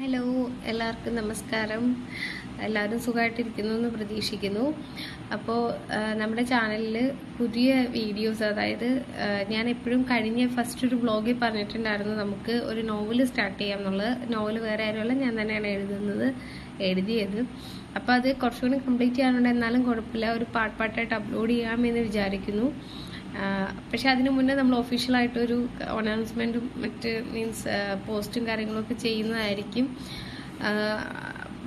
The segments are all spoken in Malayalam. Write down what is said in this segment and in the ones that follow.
ഹലോ എല്ലാവർക്കും നമസ്കാരം. എല്ലാവരും സുഖമായിട്ടിരിക്കുന്നു എന്ന് പ്രതീക്ഷിക്കുന്നു അപ്പോൾ നമ്മുടെ ചാനലിൽ പുതിയ വീഡിയോസ് അതായത് ഞാൻ എപ്പോഴും കഴിഞ്ഞ ഫസ്റ്റ് ഒരു ബ്ലോഗിൽ പറഞ്ഞിട്ടുണ്ടായിരുന്നു നമുക്ക് ഒരു നോവൽ സ്റ്റാർട്ട് ചെയ്യാം എന്നുള്ളത് നോവൽ വേറെ ആരുമല്ല ഞാൻ തന്നെയാണ് എഴുതുന്നത് എഴുതിയത്. അപ്പോൾ അത് കുറച്ചുകൂടി കംപ്ലീറ്റ് ചെയ്യാനുണ്ട്. എന്നാലും കുഴപ്പമില്ല. ഒരു പാർട്ട് പാർട്ടായിട്ട് അപ്ലോഡ് ചെയ്യാമെന്ന് വിചാരിക്കുന്നു. പക്ഷെ അതിനു മുന്നേ നമ്മൾ ഒഫീഷ്യലായിട്ടൊരു അനൗൺസ്മെന്റും മറ്റ് മീൻസ് പോസ്റ്റും കാര്യങ്ങളൊക്കെ ചെയ്യുന്നതായിരിക്കും.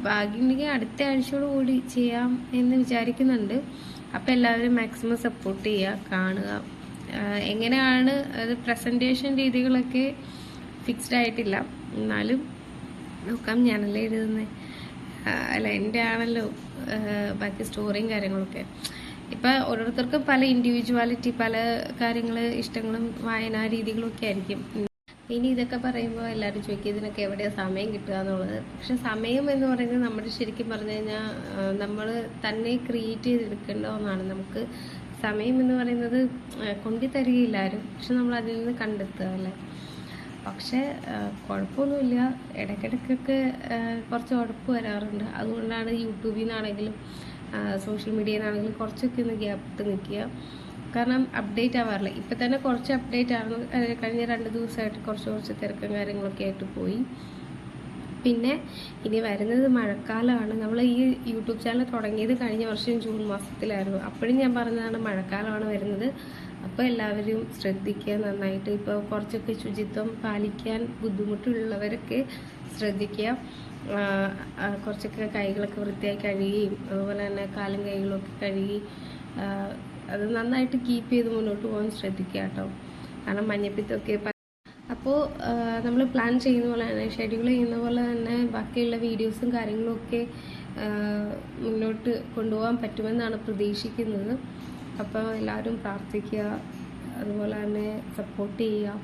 ഭാഗ്യമുണ്ടെങ്കിൽ അടുത്ത ആഴ്ചയോട് കൂടി ചെയ്യാം എന്ന് വിചാരിക്കുന്നുണ്ട്. അപ്പോൾ എല്ലാവരും മാക്സിമം സപ്പോർട്ട് ചെയ്യുക കാണുക. എങ്ങനെയാണ് അത് പ്രസന്റേഷൻ രീതികളൊക്കെ ഫിക്സ്ഡ് ആയിട്ടില്ല. എന്നാലും നോക്കാം ഞാനല്ലേ എഴുതുന്നത് അല്ല എന്റെ ആണല്ലോ ബാക്കി സ്റ്റോറിയും കാര്യങ്ങളൊക്കെ. ഇപ്പം ഓരോരുത്തർക്കും പല ഇൻഡിവിജ്വാലിറ്റി പല കാര്യങ്ങൾ ഇഷ്ടങ്ങളും വായനാ രീതികളും ഒക്കെ ആയിരിക്കും. ഇനി ഇതൊക്കെ പറയുമ്പോൾ എല്ലാവരും ചോദിക്കും ഇതിനൊക്കെ എവിടെയാണ് സമയം കിട്ടുക എന്നുള്ളത്. പക്ഷെ സമയം എന്ന് പറയുന്നത് നമ്മൾ ശരിക്കും പറഞ്ഞു കഴിഞ്ഞാൽ നമ്മൾ തന്നെ ക്രിയേറ്റ് ചെയ്തെടുക്കേണ്ട ഒന്നാണ് നമുക്ക് സമയം എന്ന് പറയുന്നത് കൊണ്ടി തരികയില്ല ആരും. പക്ഷെ നമ്മൾ അതിൽ നിന്ന് കണ്ടെത്തുക അല്ലേ? പക്ഷേ കുഴപ്പമൊന്നുമില്ല. ഇടയ്ക്കിടയ്ക്കൊക്കെ കുറച്ച് ഉഴപ്പ് വരാറുണ്ട്. അതുകൊണ്ടാണ് യൂട്യൂബിൽ നിന്നാണെങ്കിലും സോഷ്യൽ മീഡിയയിൽ നിന്നാണെങ്കിൽ കുറച്ചൊക്കെ ഒന്ന് ഗ്യാപ്പ് ഇട്ട് നിൽക്കുക കാരണം അപ്ഡേറ്റ് ആവാറില്ല. ഇപ്പം തന്നെ കുറച്ച് അപ്ഡേറ്റ് ആയിരുന്നു കഴിഞ്ഞ രണ്ട് ദിവസമായിട്ട് കുറച്ച് കുറച്ച് തിരക്കും കാര്യങ്ങളൊക്കെ ആയിട്ട് പോയി. പിന്നെ ഇനി വരുന്നത് മഴക്കാലമാണ്. നമ്മൾ ഈ യൂട്യൂബ് ചാനൽ തുടങ്ങിയത് കഴിഞ്ഞ വർഷം ജൂൺ മാസത്തിലായിരുന്നു. അപ്പോഴും ഞാൻ പറഞ്ഞതാണ് മഴക്കാലമാണ് വരുന്നത്. അപ്പോൾ എല്ലാവരും ശ്രദ്ധിക്കുക നന്നായിട്ട്. ഇപ്പോൾ കുറച്ചൊക്കെ ശുചിത്വം പാലിക്കാൻ ബുദ്ധിമുട്ടുള്ളവരൊക്കെ ശ്രദ്ധിക്കുക. കുറച്ചൊക്കെ കൈകളൊക്കെ വൃത്തിയായി കഴുകുകയും അതുപോലെ തന്നെ കാലും കൈകളൊക്കെ കഴുകി അത് നന്നായിട്ട് കീപ്പ് ചെയ്ത് മുന്നോട്ട് പോകാൻ ശ്രദ്ധിക്കുക കേട്ടോ. കാരണം മഞ്ഞപ്പിത്തൊക്കെ അപ്പോൾ നമ്മൾ പ്ലാൻ ചെയ്യുന്ന പോലെ തന്നെ ഷെഡ്യൂൾ ചെയ്യുന്ന പോലെ തന്നെ ബാക്കിയുള്ള വീഡിയോസും കാര്യങ്ങളൊക്കെ മുന്നോട്ട് കൊണ്ടുപോകാൻ പറ്റുമെന്നാണ് പ്രതീക്ഷിക്കുന്നത്. അപ്പോൾ എല്ലാവരും പ്രാർത്ഥിക്കുക അതുപോലെ തന്നെ സപ്പോർട്ട് ചെയ്യുക.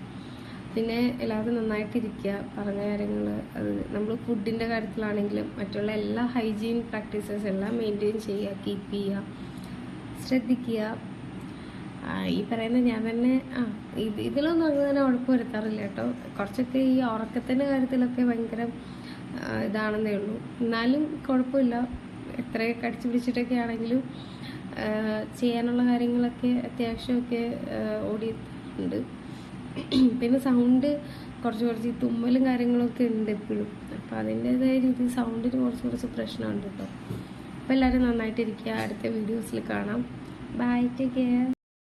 പിന്നെ എല്ലാവരും നന്നായിട്ടിരിക്കുക പറഞ്ഞ കാര്യങ്ങൾ അത് നമ്മൾ ഫുഡിന്റെ കാര്യത്തിലാണെങ്കിലും മറ്റുള്ള എല്ലാ ഹൈജീൻ പ്രാക്ടീസസ് എല്ലാം മെയിന്റെയിൻ ചെയ്യുക കീപ്പ് ചെയ്യുക ശ്രദ്ധിക്കുക. ഈ പറയുന്ന ഞാൻ തന്നെ ആ ഇത് ഇതിലൊന്നും അങ്ങനെ ഉഴപ്പ് വരുത്താറില്ല കേട്ടോ. കുറച്ചൊക്കെ ഈ ഉറക്കത്തിന്റെ കാര്യത്തിലൊക്കെ ഭയങ്കര ഇതാണെന്നേ ഉള്ളൂ. എന്നാലും കുഴപ്പമില്ല. എത്രയൊക്കെ അടിച്ചു പിടിച്ചിട്ടൊക്കെ ആണെങ്കിലും ചെയ്യാനുള്ള കാര്യങ്ങളൊക്കെ അത്യാവശ്യമൊക്കെ ഓടിയിട്ടുണ്ട്. പിന്നെ സൗണ്ട് കുറച്ച് കുറച്ച് തുമ്മലും കാര്യങ്ങളൊക്കെ ഉണ്ട് എപ്പോഴും. അപ്പോൾ അതിന്റെതായ രീതിയിൽ സൗണ്ടിന് കുറച്ച് കുറച്ച് പ്രശ്നമുണ്ട് കേട്ടോ അപ്പോൾ എല്ലാവരും നന്നായിട്ടിരിക്കുക. അടുത്ത വീഡിയോസിൽ കാണാം. Bye take care